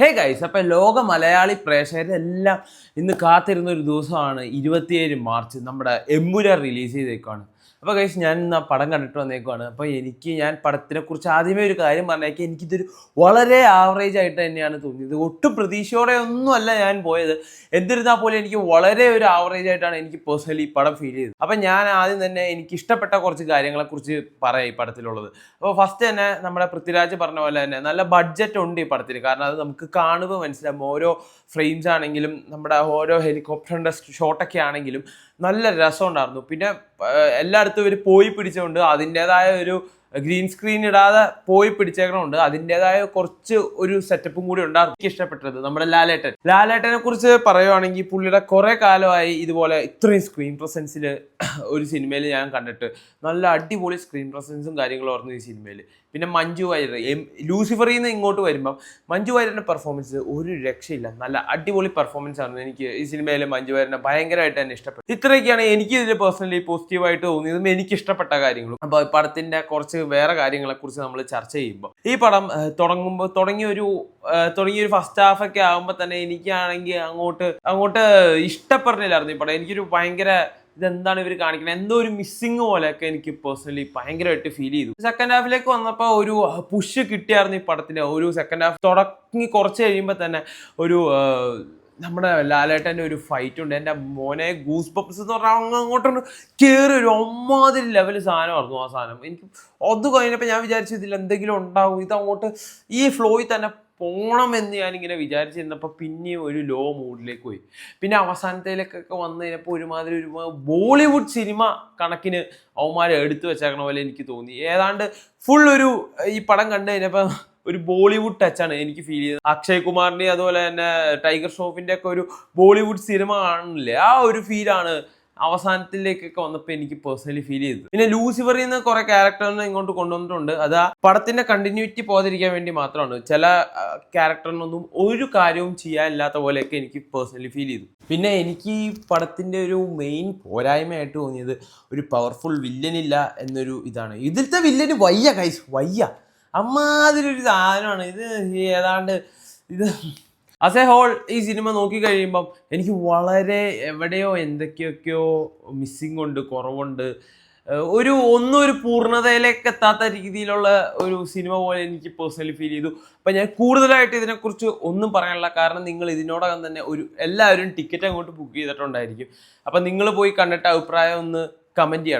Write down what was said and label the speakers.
Speaker 1: Hey guys അപ്പം ലോക മലയാളി പ്രേക്ഷകരെല്ലാം ഇന്ന് കാത്തിരുന്ന ഒരു ദിവസമാണ് ഇരുപത്തിയേഴ് മാർച്ച്. നമ്മുടെ എമ്പുര റിലീസ് ചെയ്തേക്കാണ്. അപ്പോൾ കൈസ് ഞാൻ ഇന്ന് ആ പടം കണ്ടിട്ട് വന്നേക്കുവാണ്. അപ്പോൾ എനിക്ക് ഞാൻ പടത്തിനെ കുറിച്ച് ആദ്യമേ ഒരു കാര്യം പറഞ്ഞേക്ക്. എനിക്കിതൊരു വളരെ ആവറേജ് ആയിട്ട് തന്നെയാണ് തോന്നിയത്. ഒട്ടും പ്രതീക്ഷയോടെ ഒന്നുമല്ല ഞാൻ പോയത്. എന്നിരുന്നാൽ പോലും എനിക്ക് വളരെ ഒരു ആവറേജ് ആയിട്ടാണ് എനിക്ക് പേഴ്സണലി ഈ പടം ഫീൽ ചെയ്തത്. അപ്പം ഞാൻ ആദ്യം തന്നെ എനിക്ക് ഇഷ്ടപ്പെട്ട കുറച്ച് കാര്യങ്ങളെക്കുറിച്ച് പറയാം ഈ പടത്തിലുള്ളത്. അപ്പോൾ ഫസ്റ്റ് തന്നെ നമ്മുടെ പൃഥ്വിരാജ് പറഞ്ഞ പോലെ തന്നെ നല്ല ബഡ്ജറ്റ് ഉണ്ട് ഈ പടത്തിൽ കാരണം അത് നമുക്ക് കാണുമ്പോൾ മനസ്സിലാവും. ഓരോ ഫ്രെയിംസ് ആണെങ്കിലും നമ്മുടെ ഓരോ ഹെലികോപ്റ്ററിന്റെ ഷോട്ടൊക്കെ ആണെങ്കിലും നല്ല രസമുണ്ടായിരുന്നു. പിന്നെ എല്ലായിടത്തും ഇവർ പോയി പിടിച്ചുകൊണ്ട് അതിന്റെതായ ഒരു ഗ്രീൻ സ്ക്രീൻ ഇടാതെ പോയി പിടിച്ചേക്കണമുണ്ട്. അതിന്റെതായ കുറച്ച് ഒരു സെറ്റപ്പും കൂടി ഉണ്ടാകും എനിക്ക് ഇഷ്ടപ്പെട്ടത് നമ്മുടെ ലാലേട്ടൻ. ലാലേട്ടനെ കുറിച്ച് പറയുവാണെങ്കിൽ പുള്ളിയുടെ കുറെ കാലമായി ഇതുപോലെ ഇത്രയും സ്ക്രീൻ പ്രസൻസിൽ ഒരു സിനിമയിൽ ഞാൻ കണ്ടിട്ട് നല്ല അടിപൊളി സ്ക്രീൻ പ്രസൻസും കാര്യങ്ങളും ഓർന്നു ഈ സിനിമയിൽ പിന്നെ മഞ്ജു വാര്യർ എം ലൂസിഫറിൽ നിന്ന് ഇങ്ങോട്ട് വരുമ്പം മഞ്ജു വാര്യരുടെ പെർഫോമൻസ് ഒരു രക്ഷയില്ല. നല്ല അടിപൊളി പെർഫോമൻസ് ആണ് എനിക്ക് ഈ സിനിമയിൽ മഞ്ജു വാര്യനെ ഭയങ്കരമായിട്ട് തന്നെ ഇഷ്ടപ്പെട്ടു. ഇത്രയൊക്കെയാണ് എനിക്ക് ഇതിൽ പേഴ്സണലി പോസിറ്റീവായിട്ട് തോന്നിയതും എനിക്ക് ഇഷ്ടപ്പെട്ട കാര്യങ്ങളും. അപ്പോൾ പടത്തിന്റെ കുറച്ച് വേറെ കാര്യങ്ങളെക്കുറിച്ച് നമ്മൾ ചർച്ച ചെയ്യുമ്പോൾ ഈ പടം തുടങ്ങുമ്പോൾ തുടങ്ങിയൊരു തുടങ്ങിയൊരു ഫസ്റ്റ് ഹാഫ് ഒക്കെ ആകുമ്പോൾ തന്നെ എനിക്കാണെങ്കിൽ അങ്ങോട്ട് അങ്ങോട്ട് ഇഷ്ടപ്പെടുന്നില്ലായിരുന്നു ഈ പടം. എനിക്കൊരു ഭയങ്കര ഇതെന്താണ് ഇവർ കാണിക്കുന്നത് എന്തോ ഒരു മിസ്സിങ് പോലെയൊക്കെ എനിക്ക് പേഴ്സണലി ഭയങ്കരമായിട്ട് ഫീൽ ചെയ്തു. സെക്കൻഡ് ഹാഫിലേക്ക് വന്നപ്പോൾ ഒരു പുഷ് കിട്ടിയായിരുന്നു ഈ പടത്തിന് ഒരു സെക്കൻഡ് ഹാഫ് തുടങ്ങി കുറച്ച് കഴിയുമ്പോൾ തന്നെ ഒരു നമ്മുടെ ലാലേട്ടന്റെ ഒരു ഫൈറ്റ് ഉണ്ട്. എന്റെ മോനെ ഗൂസ് പപ്സ് എന്ന് പറഞ്ഞാൽ അങ്ങ് അങ്ങോട്ട് കയറി ഒരു ഒമ്മാതിരി ലെവൽ സാധനമായിരുന്നു ആ സാധനം. എനിക്ക് അത് കഴിഞ്ഞപ്പോൾ ഞാൻ വിചാരിച്ചു ഇതിൽ എന്തെങ്കിലും ഉണ്ടാവും. ഇത് അങ്ങോട്ട് ഈ ഫ്ലോയിൽ തന്നെ പോണമെന്ന് ഞാനിങ്ങനെ വിചാരിച്ചിരുന്നപ്പോൾ പിന്നെയും ഒരു ലോ മൂഡിലേക്ക് പോയി. പിന്നെ അവസാനത്തിലേക്കൊക്കെ വന്നു കഴിഞ്ഞപ്പോൾ ഒരുമാതിരി ഒരു ബോളിവുഡ് സിനിമ കണക്കിന് അവന്മാരെ എടുത്തു വെച്ചേക്കണ പോലെ എനിക്ക് തോന്നി. ഏതാണ്ട് ഫുൾ ഒരു ഈ പടം കണ്ടു കഴിഞ്ഞപ്പോൾ ഒരു ബോളിവുഡ് ടച്ചാണ് എനിക്ക് ഫീൽ ചെയ്യുന്നത് അക്ഷയ് കുമാറിന്റെ അതുപോലെ തന്നെ ടൈഗർ ഷോഫിന്റെ ഒക്കെ ഒരു ബോളിവുഡ് സിനിമ ആണല്ലേ? ആ ഒരു ഫീലാണ് അവസാനത്തിലേക്കൊക്കെ വന്നപ്പോൾ എനിക്ക് പേഴ്സണലി ഫീൽ ചെയ്തത്. പിന്നെ ലൂസിഫറിൽ നിന്ന് കുറെ ക്യാരക്ടറിനെ ഇങ്ങോട്ട് കൊണ്ടുവന്നിട്ടുണ്ട്. അത് ആ പടത്തിന്റെ കണ്ടിന്യൂറ്റി പോകാതിരിക്കാൻ വേണ്ടി മാത്രമാണ്. ചില ക്യാരക്ടറിനൊന്നും ഒരു കാര്യവും ചെയ്യാനില്ലാത്ത പോലെയൊക്കെ എനിക്ക് പേഴ്സണലി ഫീൽ ചെയ്തു. പിന്നെ എനിക്ക് ഈ പടത്തിന്റെ ഒരു മെയിൻ പോരായ്മയായിട്ട് തോന്നിയത് ഒരു പവർഫുൾ വില്ലനില്ല എന്നൊരു ഇതാണ്. ഇതിലത്തെ വില്ലന് വയ്യ കൈസ് വയ്യ. അമ്മാതിരി ഒരു സാധനമാണ്. ഇത് ഏതാണ്ട് ഇത് അസ് എ ഹോൾ ഈ സിനിമ നോക്കി കഴിയുമ്പം എനിക്ക് വളരെ എവിടെയോ എന്തൊക്കെയൊക്കെയോ മിസ്സിങ് ഉണ്ട് കുറവുണ്ട്. ഒരു ഒന്നും ഒരു പൂർണതയിലേക്ക് എത്താത്ത രീതിയിലുള്ള ഒരു സിനിമ പോലെ എനിക്ക് പേഴ്സണലി ഫീൽ ചെയ്തു. അപ്പം ഞാൻ കൂടുതലായിട്ട് ഇതിനെക്കുറിച്ച് ഒന്നും പറയാനുള്ള കാരണം നിങ്ങൾ ഇതിനോടകം തന്നെ ഒരു എല്ലാവരും ടിക്കറ്റ് അങ്ങോട്ട് ബുക്ക് ചെയ്തിട്ടുണ്ടായിരിക്കും. അപ്പം നിങ്ങൾ പോയി കണ്ടിട്ട് അഭിപ്രായം ഒന്ന് കമന്റ് ചെയ്യണം.